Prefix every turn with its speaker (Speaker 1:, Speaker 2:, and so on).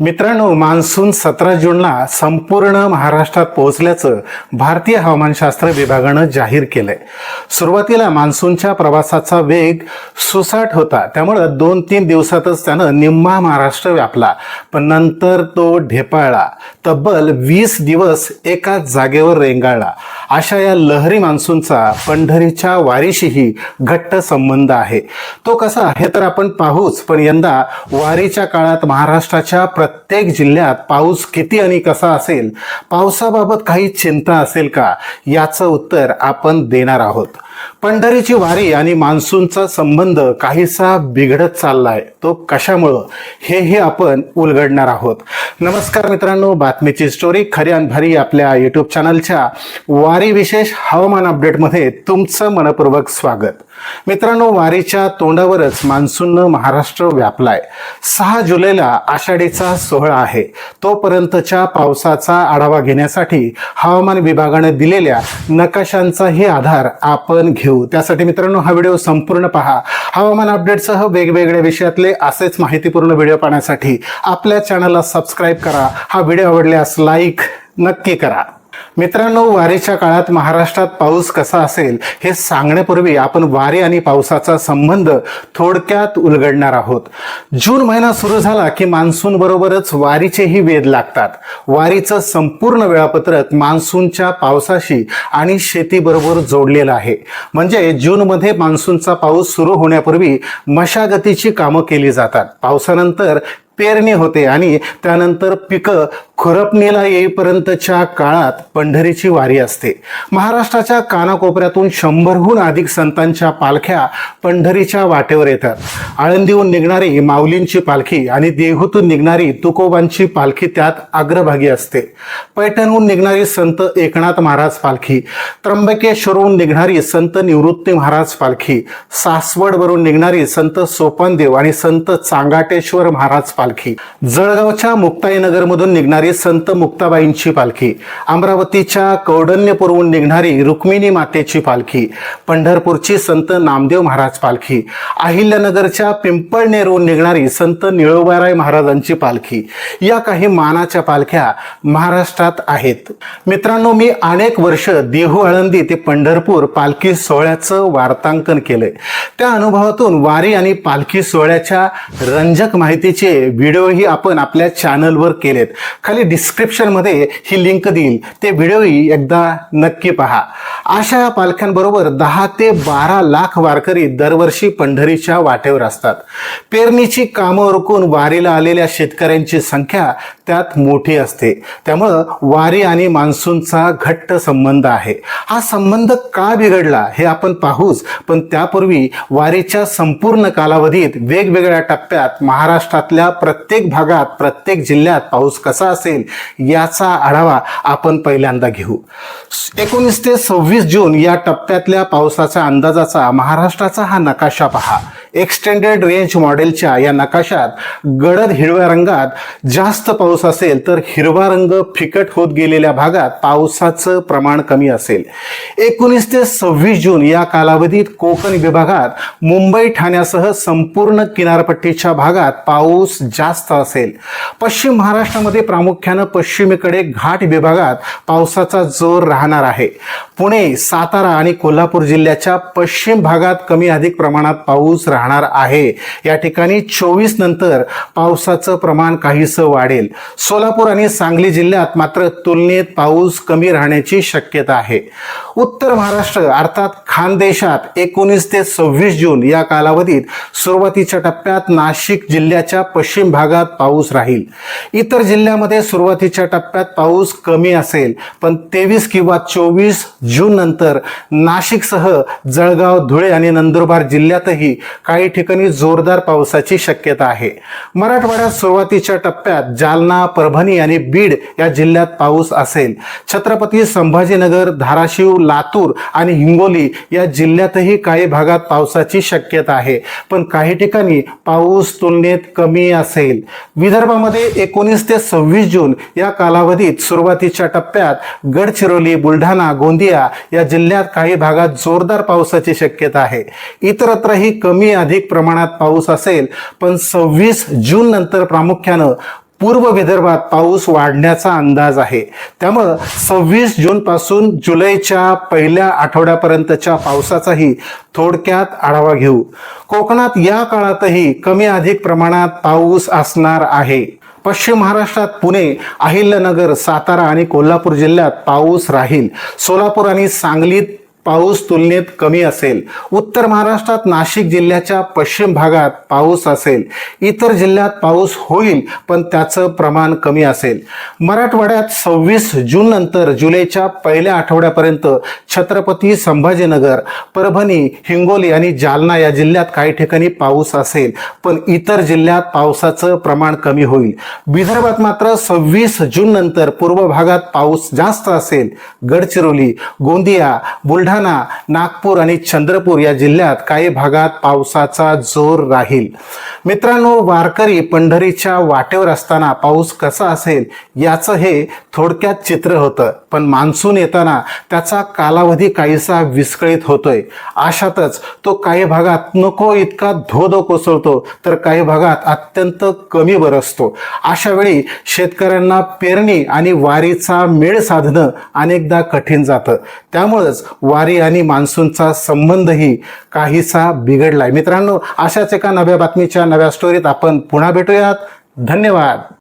Speaker 1: मित्रांनो मान्सून सतरा जूनला संपूर्ण महाराष्ट्रात पोहोचल्याचं भारतीय हवामानशास्त्र विभागानं जाहीर केलंय. सुरुवातीला मान्सूनच्या प्रवासाचा वेग सुसाट होता. त्यामुळं दोन तीन दिवसातच त्यानं निम्मा महाराष्ट्र व्यापला. पण नंतर तो ढेपाळला. तब्बल वीस दिवस एकाच जागेवर रेंगाळला. अशा या लहरी मान्सूनचा पंढरीच्या वारीशीही घट्ट संबंध आहे. तो कसा हे तर आपण पाहूच. पण यंदा वारीच्या काळात महाराष्ट्राच्या प्रत्येक जिल्ह्यात पाऊस किती आणि कसा असेल पावसाबाबत काही चिंता असेल का याचं उत्तर आपण देणार आहोत. पंढरीची वारी आणि मान्सूनचा संबंध काहीसा बिघडत चाललाय. तो कशामुळं हेही आपण उलगडणार आहोत. नमस्कार मित्रांनो बातमीची स्टोरी खरी आणि भारी आपल्या युट्यूब चॅनलच्या वारी विशेष हवामान अपडेटमध्ये तुमचं मनपूर्वक स्वागत. मित्रांनो वारीच्या तोंडावरच मान्सूननं महाराष्ट्र व्यापलाय. सहा जुलैला आषाढीचा सोहळा आहे. तोपर्यंतच्या पावसाचा आढावा घेण्यासाठी हवामान विभागाने दिलेल्या नकाशांचाही आधार आपण घेऊ. त्यासाठी मित्रांनो हा व्हिडिओ संपूर्ण पहा. हवामान अपडेटसह वेगवेगळ्या विषयातले असेच माहितीपूर्ण व्हिडिओ पाहण्यासाठी आपल्या चॅनलला सबस्क्राईब करा. हा व्हिडिओ आवडल्यास लाईक नक्की करा. मित्रांनो वारीच्या काळात महाराष्ट्रात पाऊस कसा असेल हे सांगण्यापूर्वी आपण वारी आणि पावसाचा संबंध थोडक्यात उलगडणार आहोत. जून महिना सुरू झाला की मान्सून बरोबरच वारीचेही वेध लागतात. वारीचं संपूर्ण वेळापत्रक मान्सूनच्या पावसाशी आणि शेतीबरोबर जोडलेलं आहे. म्हणजे जूनमध्ये मान्सूनचा पाऊस सुरू होण्यापूर्वी मशागतीची कामं केली जातात. पावसानंतर पेरणी होते आणि त्यानंतर पिकं खुरपणीला येईपर्यंतच्या काळात पंढरीची वारी असते. महाराष्ट्राच्या कानाकोपऱ्यातून शंभरहून अधिक संतांच्या पालख्या पंढरीच्या वाटेवर येतात. आळंदीहून निघणारी माऊलींची पालखी आणि देहूतून निघणारी तुकोबांची पालखी त्यात अग्रभागी असते. पैठणहून निघणारी संत एकनाथ महाराज पालखी त्र्यंबकेश्वरहून निघणारी संत निवृत्ती महाराज पालखी सासवडवरून निघणारी संत सोपानदेव आणि संत चांगाटेश्वर महाराज पालखी. जळगावच्या मुक्ताईनगरमधून निघणारी संत मुक्ताबाईंची पालखी. अमरावतीच्या कौडण्यपूरहून निघणारी रुक्मिणी मातेची पालखी. पंढरपूरची संत नामदेव महाराज पालखी. अहिल्यानगरच्या पिंपळनेरहून निघणारी संत निळोबाराय महाराजांची पालखी. या काही मानाच्या पालख्या महाराष्ट्रात आहेत. मित्रांनो मी अनेक वर्ष देहू आळंदी ते पंढरपूर पालखी सोहळ्याचं वार्तांकन केलंय. त्या अनुभवातून वारी आणि पालखी सोहळ्याच्या रंजक माहितीचे व्हिडिओही आपण आपल्या चॅनलवर केलेत. खाली डिस्क्रिप्शनमध्ये ही लिंक देईल. ते व्हिडिओही एकदा नक्की पहा. अशा या पालख्यांबरोबर दहा ते बारा लाख वारकरी दरवर्षी पंढरीच्या वाटेवर असतात. पेरणीची कामं उरकून वारीला आलेल्या शेतकऱ्यांची संख्या त्यात मोठी असते. त्यामुळं वारी आणि मान्सूनचा घट्ट संबंध आहे. हा संबंध का बिघडला हे आपण पाहूच पण त्यापूर्वी वारीच्या संपूर्ण कालावधीत वेगवेगळ्या टप्प्यात महाराष्ट्रातल्या प्रत्येक भागात प्रत्येक जिल्ह्यात पाऊस कसा असेल याचा आढावा आपण पहिल्यांदा घेऊ. एकोणीस ते सव्वीस जून या टप्प्यातल्या पावसाच्या अंदाजाचा महाराष्ट्राचा हा नकाशा पहा. एक्सटेंडेड रेंज मॉडेलच्या या नकाशात गडद हिरव्या रंगात जास्त पाऊस असेल तर हिरवा रंग फिकट होत गेलेल्या भागात पावसाचं प्रमाण कमी असेल. एकोणीस ते सव्वीस जून या कालावधीत कोकण विभागात मुंबई ठाण्यासह संपूर्ण किनारपट्टीच्या भागात पाऊस जास्त असेल. पश्चिम महाराष्ट्रामध्ये प्रामुख्यानं पश्चिमेकडे घाट विभागात पावसाचा जोर राहणार आहे. पुणे सातारा आणि कोल्हापूर जिल्ह्याच्या पश्चिम भागात कमी अधिक प्रमाणात पाऊस राहणार आहे. या ठिकाणी चोवीस नंतर पावसाचं प्रमाण काहीसं वाढेल. सोलापूर आणि सांगली जिल्ह्यात मात्र तुलनेत पाऊस कमी राहण्याची शक्यता आहे. उत्तर महाराष्ट्र अर्थात खानदेशात एकोणीस ते सव्वीस जून या कालावधीत सुरुवातीच्या टप्प्यात नाशिक जिल्ह्याच्या पश्चिम भागात पाऊस राहील. इतर जिल्ह्यामध्ये सुरुवातीच्या टप्प्यात पाऊस कमी असेल पण तेवीस किंवा चोवीस जून नंतर नाशिकसह जळगाव धुळे आणि नंदुरबार जिल्ह्यातही काही ठिकाणी जोरदार पावसाची शक्यता आहे. मराठवाड्यात सुरुवातीच्या टप्प्यात जालना परभणी आणि बीड या जिल्ह्यात पाऊस असेल. छत्रपती संभाजीनगर धाराशिव लातूर आणि हिंगोली या जिल्ह्यातही काही भागात पावसाची शक्यता आहे. पण काही ठिकाणी पाऊस तुलनेत कमी असेल. विदर्भामध्ये एकोणीस ते सव्वीस जून या कालावधीत सुरुवातीच्या टप्प्यात गडचिरोली बुलढाणा गोंदिया या जिल्ह्यात काही भागात जोरदार पावसाची शक्यता आहे. इतरत्रही कमी अधिक प्रमाणात पाऊस असेल पण सव्वीस जून नंतर प्रामुख्यानं पूर्व विदर्भात पाऊस वाढण्याचा अंदाज आहे. त्यामुळं सव्वीस जून पासून जुलैच्या पहिल्या आठवड्यापर्यंतच्या पावसाचाही थोडक्यात आढावा घेऊ. कोकणात या काळातही कमी अधिक प्रमाणात पाऊस असणार आहे. पश्चिम महाराष्ट्रात पुणे अहिल्यानगर सातारा आणि कोल्हापूर जिल्ह्यात पाऊस राहील. सोलापूर आणि सांगलीत पाऊस तुलनेत कमी असेल. उत्तर महाराष्ट्रात नाशिक जिल्ह्याच्या पश्चिम भागात पाऊस असेल. इतर जिल्ह्यात पाऊस होईल पण त्याचं प्रमाण कमी असेल. मराठवाड्यात सव्वीस जून नंतर जुलैच्या पहिल्या आठवड्यापर्यंत छत्रपती संभाजीनगर परभणी हिंगोली आणि जालना या जिल्ह्यात काही ठिकाणी पाऊस असेल पण इतर जिल्ह्यात पावसाचं प्रमाण कमी होईल. विदर्भात मात्र सव्वीस जून नंतर पूर्व भागात पाऊस जास्त असेल. गडचिरोली गोंदिया बुलढाणा नागपूर आणि चंद्रपूर या जिल्ह्यात काही भागात पावसाचा जोर राहील. मित्रांनो वारकरी पंढरीच्या वाटेवर असताना पाऊस कसा असेल याचं हे थोडक्यात चित्र होतं. पण मान्सून येताना त्याचा कालावधी काहीसा विस्कळीत होतोय. अशातच तो काही भागात नको इतका धो धो कोसळतो तर काही भागात अत्यंत कमी बरसतो. अशा वेळी शेतकऱ्यांना पेरणी आणि वारीचा मेळ साधणं अनेकदा कठीण जातं. त्यामुळंच वारी आणि मान्सूनचा संबंधही काहीसा बिघडलाय. मित्रांनो अशाच एका नव्या बातमीच्या नव्या स्टोरीत आपण पुन्हा भेटूयात. धन्यवाद.